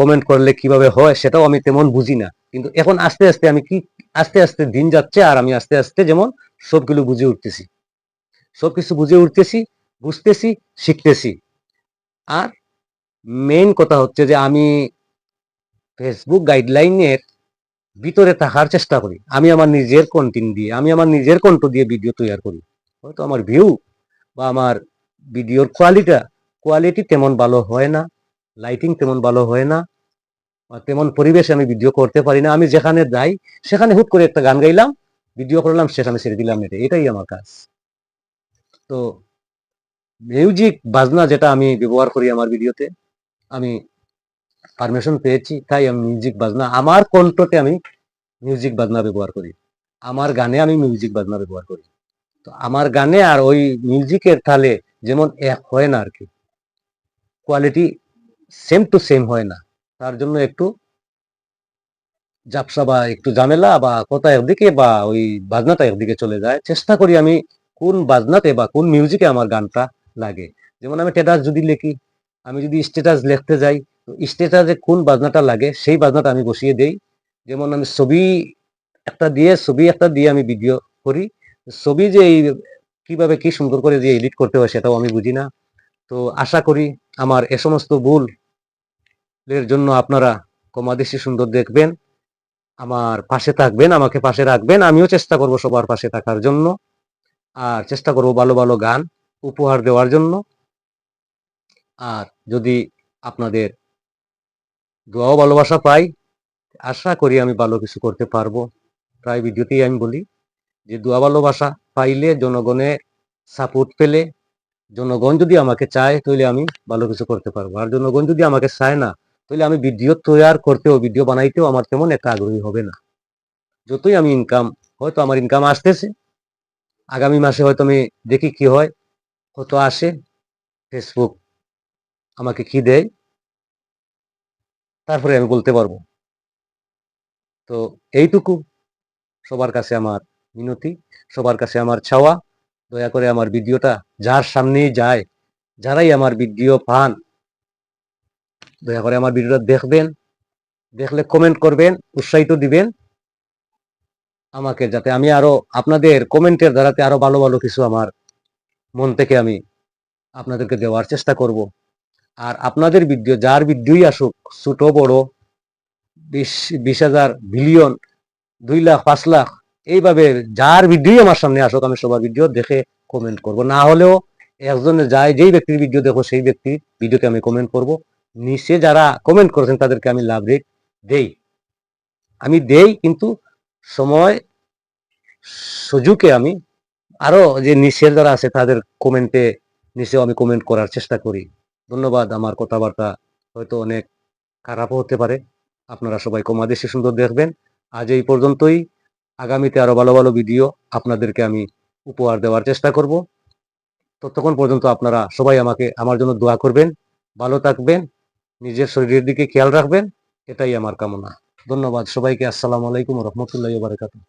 Comment করলে কীভাবে হয় সেটাও আমি তেমন বুঝি না কিন্তু এখন আস্তে আস্তে আমি কি, আস্তে আস্তে দিন যাচ্ছে আর আমি আস্তে আস্তে যেমন সবগুলো বুঝে উঠতেছি। সবকিছু বুঝে উঠতেছি, বুঝতেছি, শিখতেছি। আর মেইন কথা হচ্ছে যে আমি ফেসবুক গাইডলাইনের ভিতরে থাকার চেষ্টা করি। আমি আমার নিজের কন্টেন্ট দিয়ে, আমি আমার নিজের কণ্ঠ দিয়ে ভিডিও তৈরি করি। হয়তো আমার ভিউ বা আমার ভিডিওর কোয়ালিটা কোয়ালিটি তেমন ভালো হয় না লাইটিং তেমন ভালো হয় না তেমন পরিবেশে আমি ভিডিও করতে পারি না। আমি যেখানে যাই, সেখানে হুট করে একটা গান গাইলাম ভিডিও করলাম সেখানে ছেড়ে দিলাম এটা এটাই আমার কাজ। তো মিউজিক বাজনা যেটা আমি ব্যবহার করি আমার ভিডিওতে আমি পারমিশন পেয়েছি, তাই আমি মিউজিক বাজনা, আমার কণ্ঠতে আমি মিউজিক বাজনা ব্যবহার করি। আমার গানে আমি মিউজিক বাজনা ব্যবহার করি। তো আমার গানে আর ওই মিউজিকের তালে যেমন এক হয় না আর কি কোয়ালিটি সেম টু সেম হয় না। তার জন্য একটু জাপসা বা একটু ঝামেলা বা কথা একদিকে বা ওই বাজনাটা একদিকে চলে যায়। চেষ্টা করি আমি কোন বাজনাতে বা কোন মিউজিকে আমার গানটা লাগে। যেমন আমি স্ট্যাটাস যদি লিখি, আমি যদি স্ট্যাটাস লিখতে যাই, তো স্ট্যাটাসে কোন বাজনাটা লাগে সেই বাজনাটা আমি বসিয়ে দেই। যেমন আমি ছবি একটা দিয়ে, ছবি একটা দিয়ে আমি ভিডিও করি। ছবি যে এই কীভাবে কি সুন্দর করে যে এডিট করতে হয় সেটাও আমি বুঝি না। তো আশা করি আমার এ সমস্ত ভুল এর জন্য আপনারা কমাদেশি সুন্দর দেখবেন, আমার পাশে থাকবেন, আমাকে পাশে রাখবেন, আমিও চেষ্টা করব সবার পাশে থাকার জন্য। আর চেষ্টা করব ভালো ভালো গান উপহার দেওয়ার জন্য। আর যদি আপনাদের দোয়াও ভালোবাসা পাই, আশা করি আমি ভালো কিছু করতে পারব। প্রায় ভিডিওতেই আমি বলি, যে দোয়া ভালোবাসা পাইলে জনগণের সাপোর্ট পেলে, জনগণ যদি আমাকে চায় তাহলে আমি ভালো কিছু করতে পারব। আর জনগণ যদি আমাকে চায় না তাহলে আমি ভিডিও তৈয়ার করতেও, ভিডিও বানাইতেও আমার তেমন একটা আগ্রহী হবে না। যতই আমি ইনকাম হয়তো আমার ইনকাম আসতেছে। আগামী মাসে হয়তো আমি দেখি কি হয়, কত আসে ফেসবুক আমাকে কি দেয়, তারপরে আমি বলতে পারব। তো এইটুকু। সবার কাছে আমার মিনতি, সবার কাছে আমার চাওয়া। দয়া করে আমার ভিডিওটা যার সামনেই যায়, যারাই আমার ভিডিও পান দয়া করে আমার ভিডিওটা দেখবেন, দেখলে কমেন্ট করবেন, উৎসাহিত দিবেন। আমাকে যাতে আমি আরও আপনাদের কমেন্টের দ্বারাতে আরও ভালো ভালো কিছু আমার মন থেকে আমি আপনাদেরকে দেওয়ার চেষ্টা করব। আর আপনাদের ভিডিও যার ভিডিওই আসুক, ছোট, বড়, বিশ বিশ হাজার বিলিয়ন দুই লাখ, পাঁচ লাখ, এইভাবে যার ভিডিওই আমার সামনে আসুক, আমি সবার ভিডিও দেখে কমেন্ট করব। না হলেও একজনে যায়, যেই ব্যক্তির ভিডিও দেখো, সেই ব্যক্তির ভিডিওতে আমি কমেন্ট করব। নিচে যারা কমেন্ট করেছেন তাদেরকে আমি লাভ রেট দেই। আমি দেই কিন্তু সময়, সুযোগে আমি আরও যে নিচের যারা আছে তাদের কমেন্টে নিচেও আমি কমেন্ট করার চেষ্টা করি। ধন্যবাদ, আমার কথাবার্তা হয়তো অনেক খারাপও হতে পারে। আপনারা সবাই কমাদেশে সুন্দর দেখবেন। আজ এই পর্যন্তই। আগামীতে আরও ভালো ভালো ভিডিও আপনাদেরকে আমি উপহার দেওয়ার চেষ্টা করব। ততক্ষণ পর্যন্ত আপনারা সবাই আমাকে, আমার জন্য দোয়া করবেন। ভালো থাকবেন। নিজের শরীরের দিকে খেয়াল রাখবেন এটাই আমার কামনা। ধন্যবাদ সবাইকে আসসালামু আলাইকুম রহমতুল্লাহ বারকাতুহ।